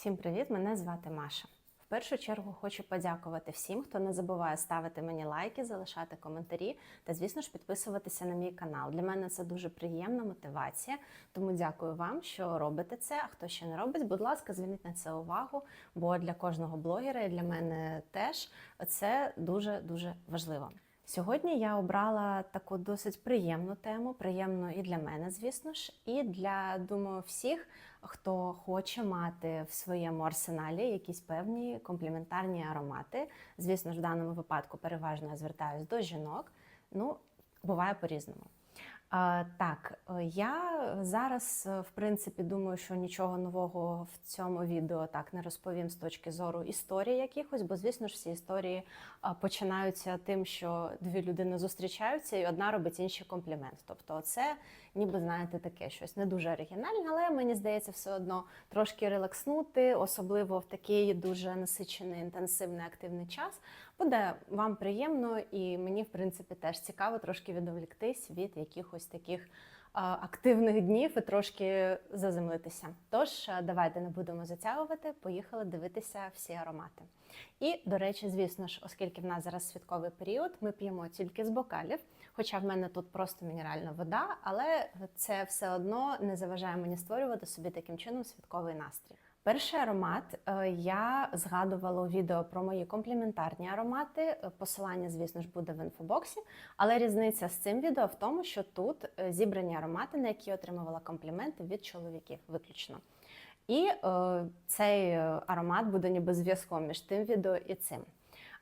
Всім привіт! Мене звати Маша. В першу чергу хочу подякувати всім, хто не забуває ставити мені лайки, залишати коментарі та, звісно ж, підписуватися на мій канал. Для мене це дуже приємна мотивація. Тому дякую вам, що робите це. А хто ще не робить, будь ласка, зверніть на це увагу, бо для кожного блогера і для мене теж це дуже дуже важливо. Сьогодні я обрала таку досить приємну тему, приємну і для мене, звісно ж, і для думаю, всіх, хто хоче мати в своєму арсеналі якісь певні компліментарні аромати. Звісно ж, в даному випадку переважно я звертаюсь до жінок. Ну, буває по-різному. Так, е, я зараз, е, в принципі, думаю, що нічого нового в цьому відео так не розповім з точки зору історії якихось, бо, звісно ж, всі історії починаються тим, що дві людини зустрічаються, і одна робить інший комплімент. Тобто, це ніби знаєте таке щось не дуже оригінальне, але мені здається, все одно трошки релакснути, особливо в такий дуже насичений, інтенсивний активний час. Буде вам приємно, і мені, в принципі, теж цікаво трошки відволіктись від якихось таких активних днів і трошки заземлитися. Тож давайте не будемо затягувати. Поїхали дивитися всі аромати. І, до речі, звісно ж, оскільки в нас зараз святковий період, ми п'ємо тільки з бокалів. Хоча в мене тут просто мінеральна вода, але це все одно не заважає мені створювати собі таким чином святковий настрій. Перший аромат е, я згадувала у відео про мої компліментарні аромати. Е, Посилання, звісно ж, буде в інфобоксі. Але різниця з цим відео в тому, що тут е, зібрані аромати, на які отримувала компліменти від чоловіків, виключно. І е, цей аромат буде ніби зв'язком між тим відео і цим.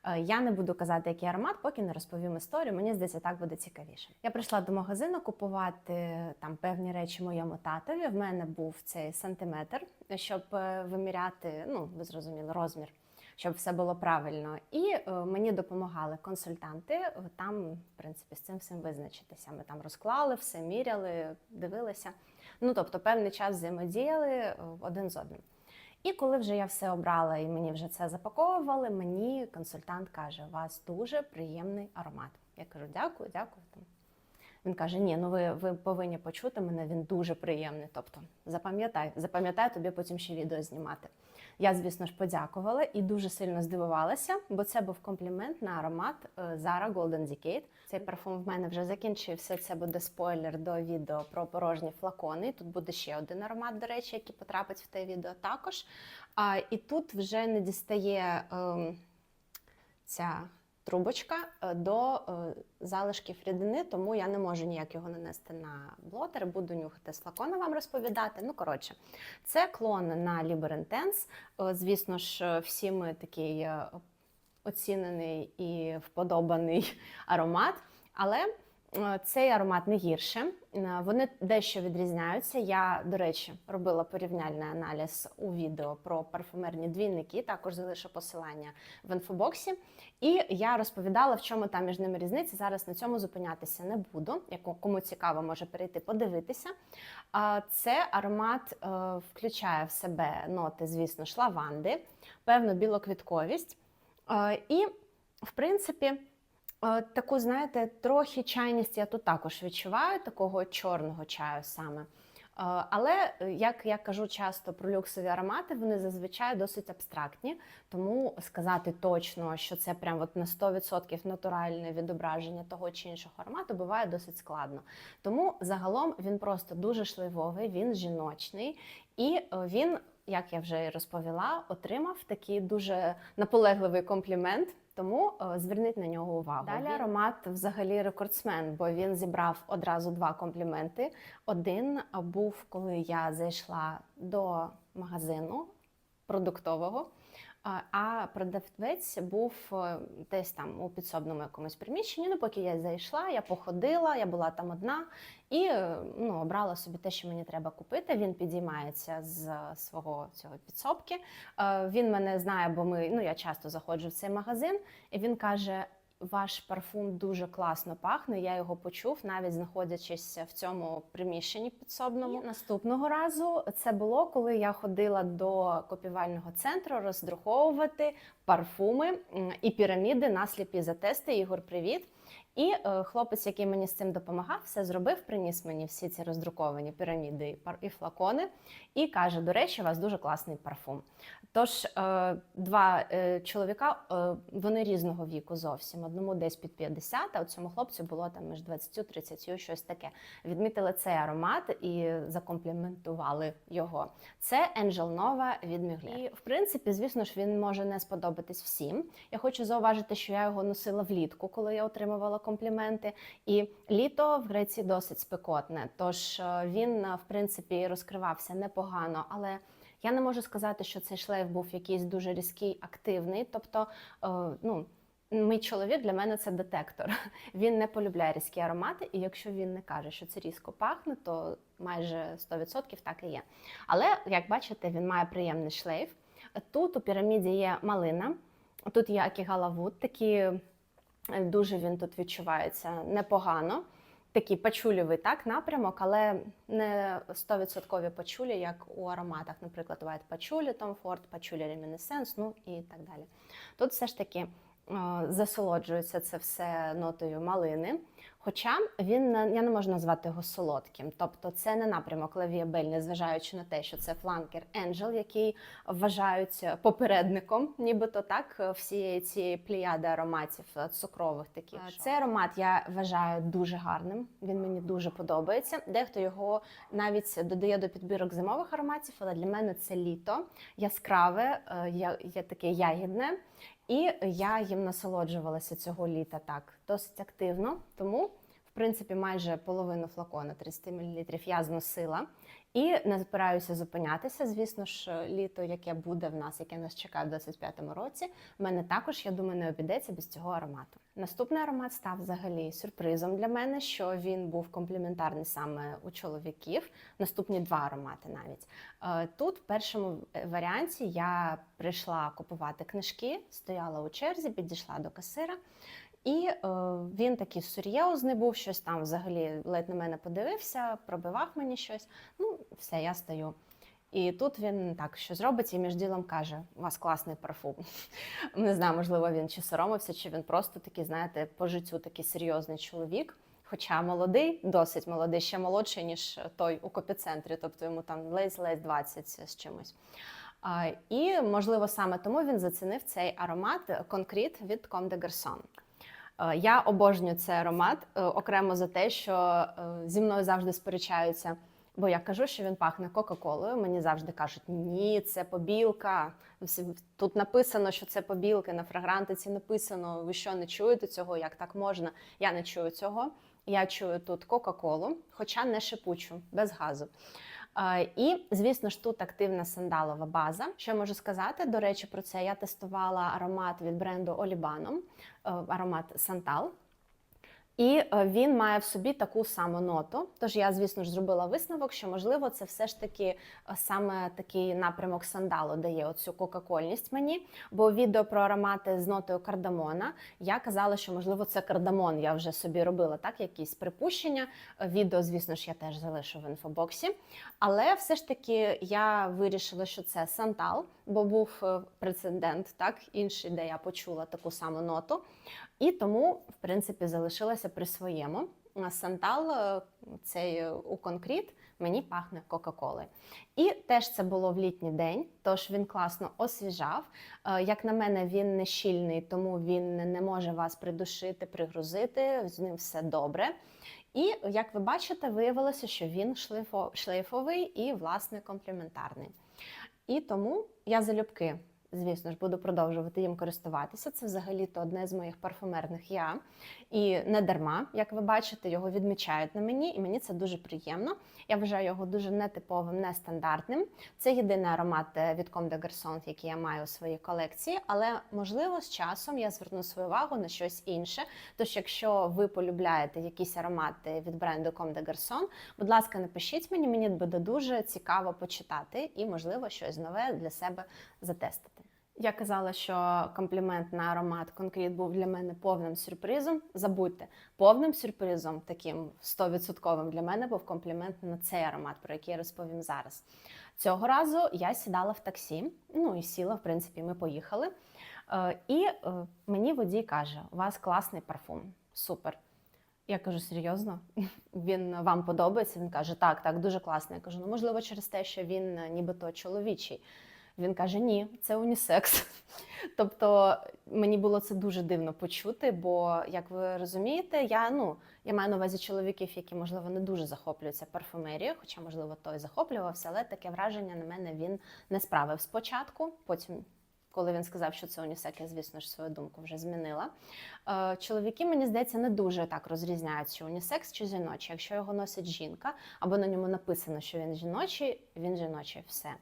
Е, Я не буду казати, який аромат, поки не розповім історію. Мені здається, так буде цікавіше. Я прийшла до магазину купувати там певні речі моєму татові. В мене був цей сантиметр, щоб е, виміряти, ну ви зрозуміли, розмір, щоб все було правильно. І е, мені допомагали консультанти там, в принципі, з цим всім визначитися. Ми там розклали, все міряли, дивилися. Ну тобто, певний час взаємодіяли один з одним. І коли вже я все обрала і мені вже це запаковували, мені консультант каже: у вас дуже приємний аромат. Я кажу, дякую, дякую. Він каже: Ні, ну ви, ви повинні почути мене, він дуже приємний. Тобто, запам'ятай, запам'ятай тобі потім ще відео знімати. Я, звісно ж, подякувала і дуже сильно здивувалася, бо це був комплімент на аромат е, Zara Golden Decade. Цей парфум в мене вже закінчився. Це буде спойлер до відео про порожні флакони. Тут буде ще один аромат, до речі, який потрапить в те відео також. А, і тут вже не дістає е, ця трубочка е, до е, залишків рідини, тому я не можу ніяк його нанести на блотер. Буду нюхати флакона вам розповідати. Ну, коротше, це клон на Liber Intense. Е, Звісно ж, всі ми такий оцінений і вподобаний аромат, але цей аромат не гірше. Е, Вони дещо відрізняються. Я, до речі, робила порівняльний аналіз у відео про парфумерні двійники. Також залишу посилання в інфобоксі. І я розповідала, в чому там між ними різниця. Зараз на цьому зупинятися не буду. Кому цікаво, може перейти подивитися. Це аромат е, включає в себе ноти, звісно, ж, лаванди, певну білоквітковість. Е, І, в принципі, е, таку, знаєте, трохи чайність я тут також відчуваю, такого чорного чаю саме. Е, Але, е, як я кажу часто про люксові аромати, вони зазвичай досить абстрактні, тому сказати точно, що це прям на 100% натуральне відображення того чи іншого аромату буває досить складно. Тому загалом він просто дуже шливовий, він жіночний і е, він, як я вже розповіла, отримав такий дуже наполегливий комплімент. Тому е, зверніть на нього увагу. Далі аромат взагалі рекордсмен, бо він зібрав одразу два компліменти. Один був, коли я зайшла до магазину продуктового. А- А продавець був е, десь там у підсобному якомусь приміщенні. Ну, поки я зайшла, я походила, я була там одна і ну, обрала собі те, що мені треба купити. Він підіймається з свого цього підсобки. Е, Він мене знає, бо ми ну я часто заходжу в цей магазин, і він каже: ваш парфум дуже класно пахне. Я його почув, навіть знаходячись в цьому приміщенні підсобному. І наступного разу це було, коли я ходила до копівального центру роздруховувати парфуми і піраміди на сліпі затести. Ігор, привіт! І е, хлопець, який мені з цим допомагав, все зробив, приніс мені всі ці роздруковані піраміди і пар- і флакони, і каже: до речі, у вас дуже класний парфум. Тож е, два е, чоловіка, е, вони різного віку зовсім. Одному десь під 50, а от цьому хлопцю було там між 20 30 щось таке. Відмітили цей аромат і закомпліментували його. Це Angel Nova від Mugler. І в принципі, звісно ж, він може не сподобатись всім. Я хочу зауважити, що я його носила влітку, коли я отримувала компліменти. І літо в Греції досить спекотне. Тож е, він, е, в принципі, розкривався непогано, але. Я не можу сказати, що цей шлейф був якийсь дуже різкий, активний. Тобто, е, ну, мій чоловік для мене це детектор. Він не полюбляє різкі аромати, і якщо він не каже, що це різко пахне, то майже 100% так і є. Але, як бачите, він має приємний шлейф. Тут у піраміді є малина, тут є акігала вуд, такі дуже він тут відчувається непогано. Такий пачулівий так, напрямок, але не 100% пачулі, як у ароматах, наприклад, White пачулі, Tom Ford, пачулі Reminiscence, ну і так далі. Тут все ж таки е, засолоджується це все нотою малини. Хоча він я не можу назвати його солодким. Тобто це не напрямок Лавіабель, незважаючи на те, що це фланкер Angel, який вважають попередником, нібито так, всієї цієї плеяди ароматів е, цукрових таких. Цей аромат я вважаю дуже гарним. Він мені дуже подобається. Дехто його навіть додає до підбірок зимових ароматів, але для мене це літо яскраве, е, я, я таке ягідне. І я їм насолоджувалася цього літа так досить активно. Тому, принципі, майже половину флакона 30 мл я зносила. І не збираюся зупинятися. Звісно ж, літо, яке буде в нас, яке нас чекає в 25-му році, в мене також, я думаю, не обійдеться без цього аромату. Наступний аромат став взагалі сюрпризом для мене, що він був компліментарний саме у чоловіків. Наступні два аромати навіть. Е, Тут, в першому варіанті, я прийшла купувати книжки, стояла у черзі, підійшла до касира. І е, він такий серйозний був, щось там взагалі ледь на мене подивився, пробивав мені щось. Ну, все, я стою. І тут він так що зробить, і між ділом каже: у вас класний парфум. Не знаю, можливо, він чи соромився, чи він просто такий, знаєте, по життю такий серйозний чоловік. Хоча молодий, досить молодий, ще молодший, ніж той у копіцентрі, тобто йому там ледь-ледь 20 з чимось. А, І, можливо, саме тому він зацінив цей аромат конкрет від Comme des Garçons. Е, Я обожнюю цей аромат е, окремо за те, що е, зі мною завжди сперечаються. Бо я кажу, що він пахне Кока-Колою. Мені завжди кажуть, ні, це побілка. Тут написано, що це побілки, на фрагрантиці написано. Ви що не чуєте цього? Як так можна? Я не чую цього. Я чую тут Кока-Колу, хоча не шипучу, без газу. Е, І, звісно ж, тут активна сандалова база. Що можу сказати? До речі, про це я тестувала аромат від бренду Олібаном, аромат Сантал. І е, він має в собі таку саму ноту. Тож я, звісно ж, зробила висновок, що можливо це все ж таки е, саме такий напрямок сандалу дає оцю кока-кольність мені. Бо відео про аромати з нотою кардамона я казала, що можливо це кардамон. Я вже собі робила так, якісь припущення. Відео, звісно ж, я теж залишу в інфобоксі. Але все ж таки я вирішила, що це сантал, бо був е, прецедент, так інший, де я почула таку саму ноту. І тому, в принципі, залишилася при своєму. Сантал, е, цей е, у конкрет, мені пахне Кока-Колою. І теж це було в літній день, тож він класно освіжав. Е, Як на мене, він не щільний, тому він не може вас придушити, пригрузити. З ним все добре. І як ви бачите, виявилося, що він шлейфо- шлейфовий і, власне, компліментарний. І тому я залюбки, звісно ж, буду продовжувати їм користуватися. Це взагалі-то одне з моїх парфумерних я. І не дарма, як ви бачите, його відмічають на мені, і мені це дуже приємно. Я вважаю його дуже нетиповим, нестандартним. Це єдиний аромат е, від Comme des Garçons, який я маю у своїй колекції, але можливо з часом я зверну свою увагу на щось інше. Тож, якщо ви полюбляєте якісь аромати від бренду Comme des Garçons, будь ласка, напишіть мені, мені буде дуже цікаво почитати і, можливо, щось нове для себе затестити. Я казала, що комплімент на аромат конкрет був для мене повним сюрпризом. Забудьте, повним сюрпризом, таким 100% для мене був комплімент на цей аромат, про який я розповім зараз. Цього разу я сідала в таксі, ну і сіла, в принципі, ми поїхали. Е, І е, мені водій каже: у вас класний парфум. супер. Я кажу, серйозно? Він вам подобається? Він каже, так, так, дуже класно. Я кажу, ну можливо, через те, що він е, нібито чоловічий. Він каже: Ні, це унісекс. Тобто мені було це дуже дивно почути, бо, як ви розумієте, я ну я маю на увазі чоловіків, які можливо не дуже захоплюються парфумерією, хоча, можливо, той захоплювався, але таке враження на мене він не справив спочатку. Потім, коли він сказав, що це унісек, я, звісно ж, свою думку вже змінила. Е, Чоловіки, мені здається, не дуже так розрізняють, чи унісекс чи жіночий. Якщо його носить жінка, або на ньому написано, що він жіночий, він жіночий, все.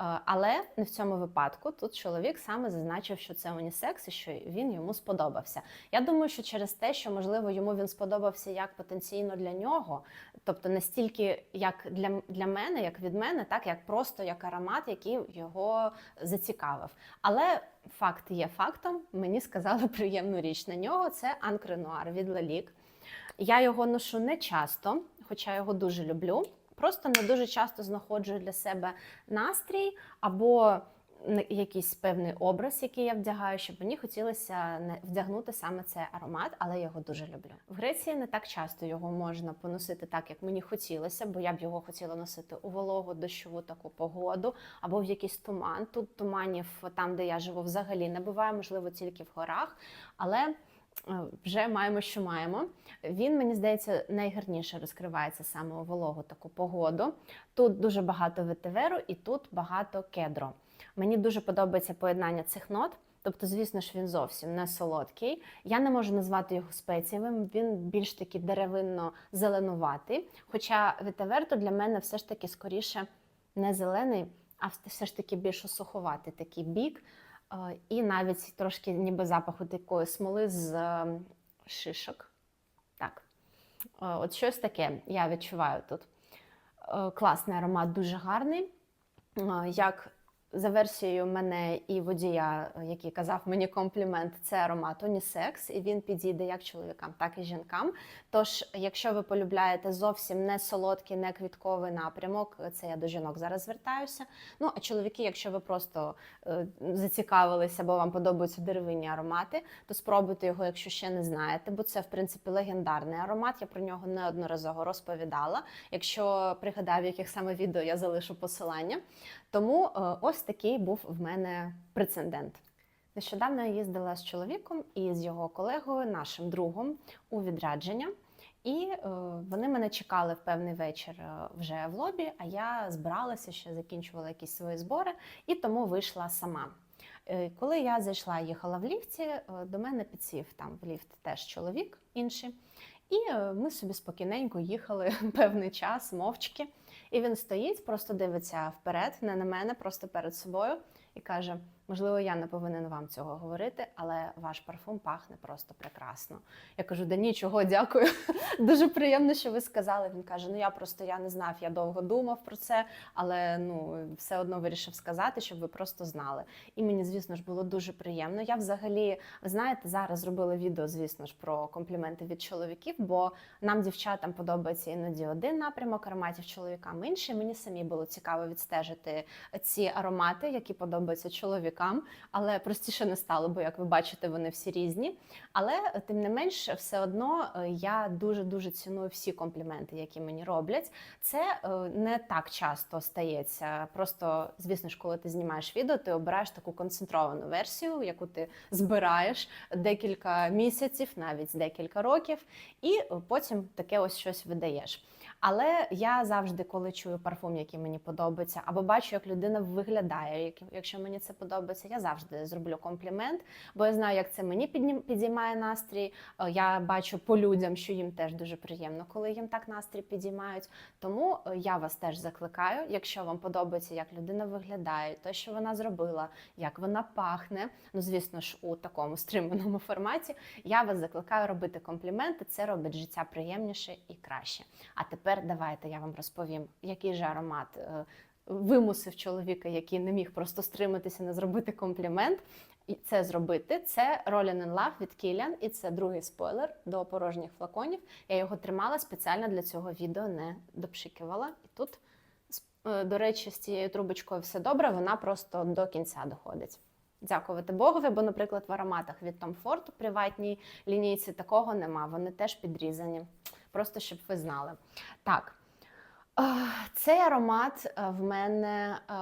Е, Але не в цьому випадку тут чоловік саме зазначив, що це унісекс і що він йому сподобався. Я думаю, що через те, що можливо йому він сподобався як потенційно для нього, тобто не стільки як для, для мене, як від мене, так як просто як аромат, який його зацікавив. Але факт є фактом. Мені сказали приємну річ на нього. Це анкренуар від Лалік. Я його ношу не часто, хоча його дуже люблю. Просто не дуже часто знаходжу для себе настрій або якийсь певний образ, який я вдягаю, щоб мені хотілося вдягнути саме цей аромат, але я його дуже люблю. В Греції не так часто його можна поносити так, як мені хотілося, бо я б його хотіла носити у вологу дощову таку погоду або в якийсь туман. Тут туманів там, де я живу, взагалі не буває, можливо, тільки в горах, але. Е, Вже маємо, що маємо. Він, мені здається, найгарніше розкривається саме у вологу таку погоду. Тут дуже багато ветиверу і тут багато кедро. Мені дуже подобається поєднання цих нот. Тобто, звісно ж, він зовсім не солодкий. Я не можу назвати його спецієвим, він більш таки деревинно-зеленуватий. Хоча ветивер то для мене все ж таки скоріше не зелений, а все ж таки більш суховатий такий бік. Е, І навіть трошки ніби запаху такої смоли з е, шишок. Так. Е, От щось таке я відчуваю тут. Класний аромат, дуже гарний. Як за версією мене і водія, який казав мені комплімент, це аромат унісекс, і він підійде як чоловікам, так і жінкам. Тож, якщо ви полюбляєте зовсім не солодкий, не квітковий напрямок, це я до жінок зараз звертаюся. Ну а чоловіки, якщо ви просто е, зацікавилися, бо вам подобаються деревинні аромати, то спробуйте його, якщо ще не знаєте, бо це в принципі легендарний аромат. Я про нього неодноразово розповідала. Якщо пригадаю, яких саме відео я залишу посилання. Тому е, ось такий був в мене прецедент. Нещодавно я їздила з чоловіком і з його колегою, нашим другом, у відрядження. І е, вони мене чекали в певний вечір е, вже в лобі, а я збиралася ще закінчувала якісь свої збори і тому вийшла сама. Е, Коли я зайшла, їхала в ліфті, до мене підсів там в ліфт теж чоловік інший. І е, ми собі спокійненько їхали певний час, мовчки. І він стоїть, просто дивиться вперед, не на мене, просто перед собою, і каже: можливо, я не повинен вам цього говорити, але ваш парфум пахне просто прекрасно. Я кажу, да нічого, дякую. Дуже приємно, що ви сказали. Він каже: Ну я просто я не знав, я довго думав про це, але ну все одно вирішив сказати, щоб ви просто знали. І мені, звісно ж, було дуже приємно. Я взагалі, знаєте, зараз зробила відео, звісно ж, про компліменти від чоловіків, бо нам, дівчатам, подобається іноді один напрямок ароматів, чоловікам інший. Мені самі було цікаво відстежити ці аромати, які подобаються чоловікам, але простіше не стало, бо як ви бачите, вони всі різні. Але тим не менш, все одно е, я дуже дуже ціную всі компліменти, які мені роблять. Це е, не так часто стається. Просто, звісно ж, коли ти знімаєш відео, ти обираєш таку концентровану версію, яку ти збираєш декілька місяців, навіть декілька років, і потім таке ось щось видаєш. Але я завжди, коли чую парфум, який мені подобається, або бачу, як людина виглядає, як- якщо мені це подобається, я завжди зроблю комплімент, бо я знаю, як це мені підіймає настрій. Е, Я бачу по людям, що їм теж дуже приємно, коли їм так настрій підіймають. Тому е, я вас теж закликаю, якщо вам подобається, як людина виглядає, те, що вона зробила, як вона пахне. Ну, звісно ж, у такому стриманому форматі, я вас закликаю робити компліменти. Це робить життя приємніше і краще. А тепер давайте я вам розповім, який же аромат. е, Вимусив чоловіка, який не міг просто стриматися, не зробити комплімент, і це зробити. Це Rollin in Love від Kilian, і це другий спойлер до порожніх флаконів. Я його тримала спеціально для цього відео, не допшикувала. І тут, е, до речі, з цією трубочкою все добре, вона просто до кінця доходить. Дякувати Богові, бо, наприклад, в ароматах від Tom Ford у приватній лінійці такого нема. Вони теж підрізані. Просто щоб ви знали. Так. Е, Цей аромат е, в мене е,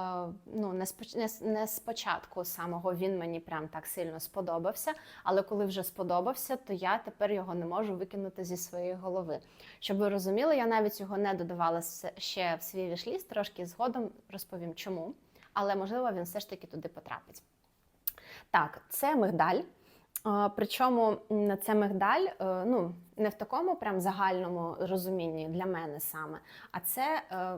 ну, не, споч... не, не спочатку самого він мені прям так сильно сподобався, але коли вже сподобався, то я тепер його не можу викинути зі своєї голови. Щоб ви розуміли, я навіть його не додавала ще в свій вішліст, трошки згодом розповім чому, але можливо він все ж таки туди потрапить. Так, це мигдаль. Причому це мигдаль, е, ну не в такому прям загальному розумінні для мене саме, а це е,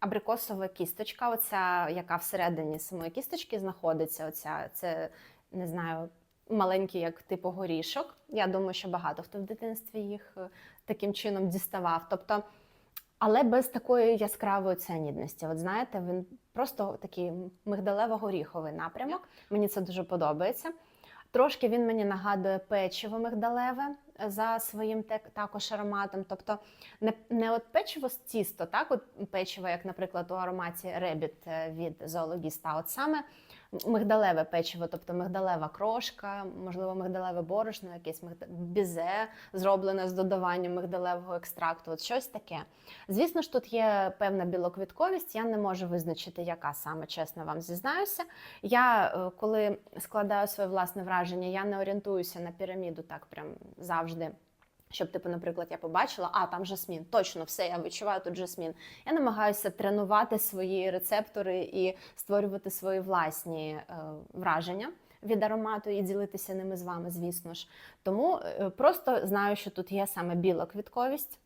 абрикосова кісточка, оця, яка всередині самої кісточки знаходиться. Оця, це не знаю, маленький, як типу горішок. Я думаю, що багато хто в дитинстві їх е, таким чином діставав. Тобто, але без такої яскравої цінності. От знаєте, він просто такий мигдалево-горіховий напрямок. Мені це дуже подобається. Трошки він мені нагадує печиво мигдалеве е, за своїм також ароматом. Тобто не, не от печиво з тісто, так, от печиво, як, наприклад, у ароматі Ребіт від зоологіста, от саме мигдалеве печиво, тобто мигдалева крошка, можливо, мигдалеве борошно, якесь бізе, зроблене з додаванням мигдалевого екстракту, от щось таке. Звісно ж, тут є певна білоквітковість, я не можу визначити, яка саме, чесно вам зізнаюся. Я, е, коли складаю своє власне враження, я не орієнтуюся на піраміду так прям завжди. Щоб, типу, наприклад, я побачила, а там жасмін, точно все, я відчуваю тут жасмін. Я намагаюся тренувати свої рецептори і створювати свої власні е, враження від аромату і ділитися ними з вами, звісно ж. Тому е, просто знаю, що тут є саме біла квітковість.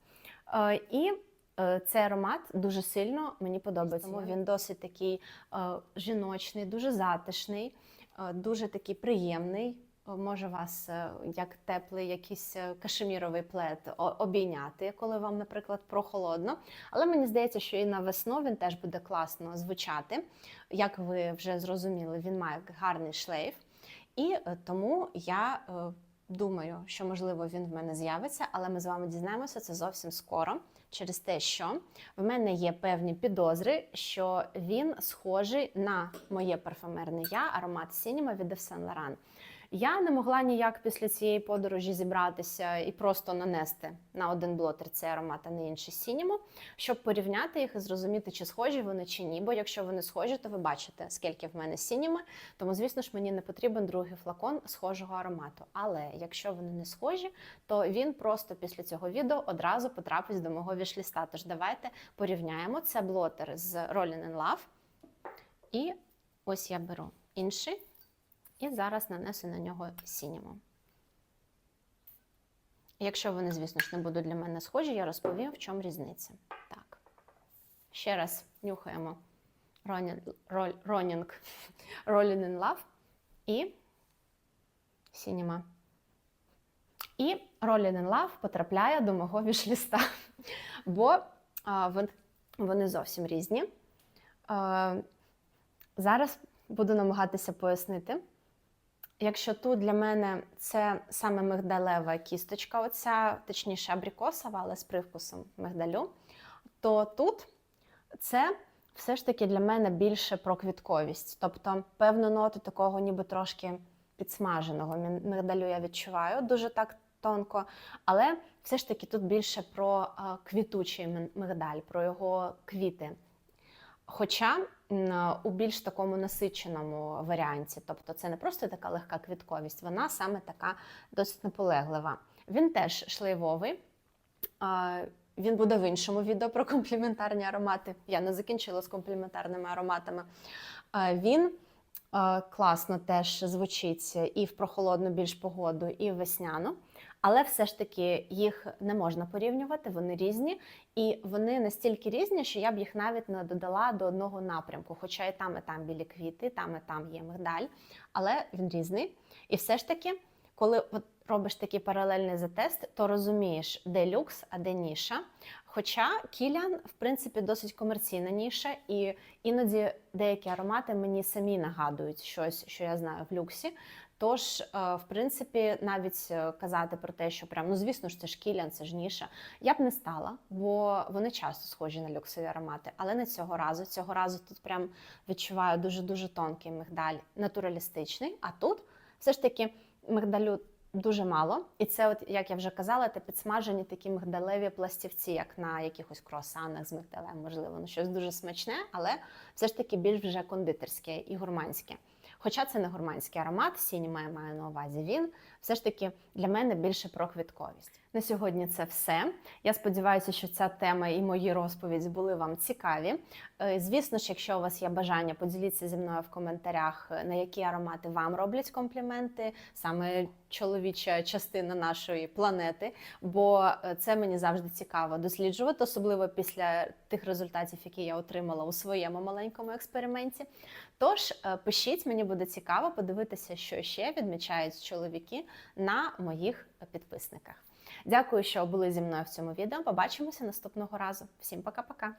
Е, і е, цей аромат дуже сильно мені подобається. Тому він досить такий е, жіночний, дуже затишний, е, дуже такий приємний. Може вас е, як теплий якийсь е, кашеміровий плед обійняти, коли вам, наприклад, прохолодно. Але мені здається, що і на весну він теж буде класно звучати. Як ви вже зрозуміли, він має гарний шлейф. І е, тому я думаю, що можливо він в мене з'явиться, але ми з вами дізнаємося це зовсім скоро. Через те, що в мене є певні підозри, що він схожий на моє парфумерне я, аромат Сініма від Saint Laurent. Я не могла ніяк після цієї подорожі зібратися і просто нанести на один блотер цей аромат, а не інший Сініму, щоб порівняти їх і зрозуміти, чи схожі вони чи ні. Бо якщо вони схожі, то ви бачите, скільки в мене Сініми. Тому, звісно ж, мені не потрібен другий флакон схожого аромату. Але якщо вони не схожі, то він просто після цього відео одразу потрапить до мого вішліста. Тож давайте порівняємо це блотер з Rolling in Love. І ось я беру інший. І зараз нанесу на нього сініму. Якщо вони, звісно ж, не будуть для мене схожі, я розповім, в чому різниця. Так. Ще раз нюхаємо Ронінг Rolling in Love і Сініма. І Rolling in Love потрапляє до мого вішліста, бо а, вони зовсім різні. А, зараз буду намагатися пояснити. Якщо тут для мене це саме мигдалева кісточка, оця, точніше абрикосова, але з привкусом мигдалю, то тут це все ж таки для мене більше про квітковість. Тобто певну ноту такого ніби трошки підсмаженого мигдалю я відчуваю дуже так тонко, але все ж таки тут більше про квітучий мигдаль, про його квіти. Хоча у більш такому насиченому варіанті, тобто це не просто така легка квітковість, вона саме така досить наполеглива. Він теж шлейвовий. Він буде в іншому відео про компліментарні аромати. Я не закінчила з компліментарними ароматами. Він класно теж звучить і в прохолодну більш погоду, і в весняну. Але все ж таки їх не можна порівнювати, вони різні. І вони настільки різні, що я б їх навіть не додала до одного напрямку. Хоча і там, і там білі квіти, там і там є мигдаль, але він різний. І все ж таки, коли робиш такий паралельний затест, то розумієш, де люкс, а де ніша. Хоча Кілян, в принципі, досить комерційна ніша, і іноді деякі аромати мені самі нагадують щось, що я знаю в люксі. Тож, е, в принципі, навіть е, казати про те, що прям, ну звісно ж, це ж Кілян, це ж ніша, я б не стала, бо вони часто схожі на люксові аромати, але не цього разу. Цього разу тут прям відчуваю дуже дуже тонкий мигдаль, натуралістичний. А тут все ж таки мигдалю дуже мало. І це, от як я вже казала, це підсмажені такі мигдалеві пластівці, як на якихось круасанах з мигдалем, можливо, ну щось дуже смачне, але все ж таки більш вже кондитерське і гурманське. Хоча це не гурманський аромат, сіні має, маю на увазі він. Все ж таки для мене більше про квітковість. На сьогодні це все. Я сподіваюся, що ця тема і мої розповіді були вам цікаві. Е, Звісно ж, якщо у вас є бажання, поділіться зі мною в коментарях, е, на які аромати вам роблять компліменти, саме чоловіча частина нашої планети, бо е, це мені завжди цікаво досліджувати, особливо після тих результатів, які я отримала у своєму маленькому експерименті. Тож пишіть, мені буде цікаво подивитися, що ще відмічають чоловіки на моїх підписниках. Дякую, що були зі мною в цьому відео. Побачимося наступного разу. Всім пока-пока.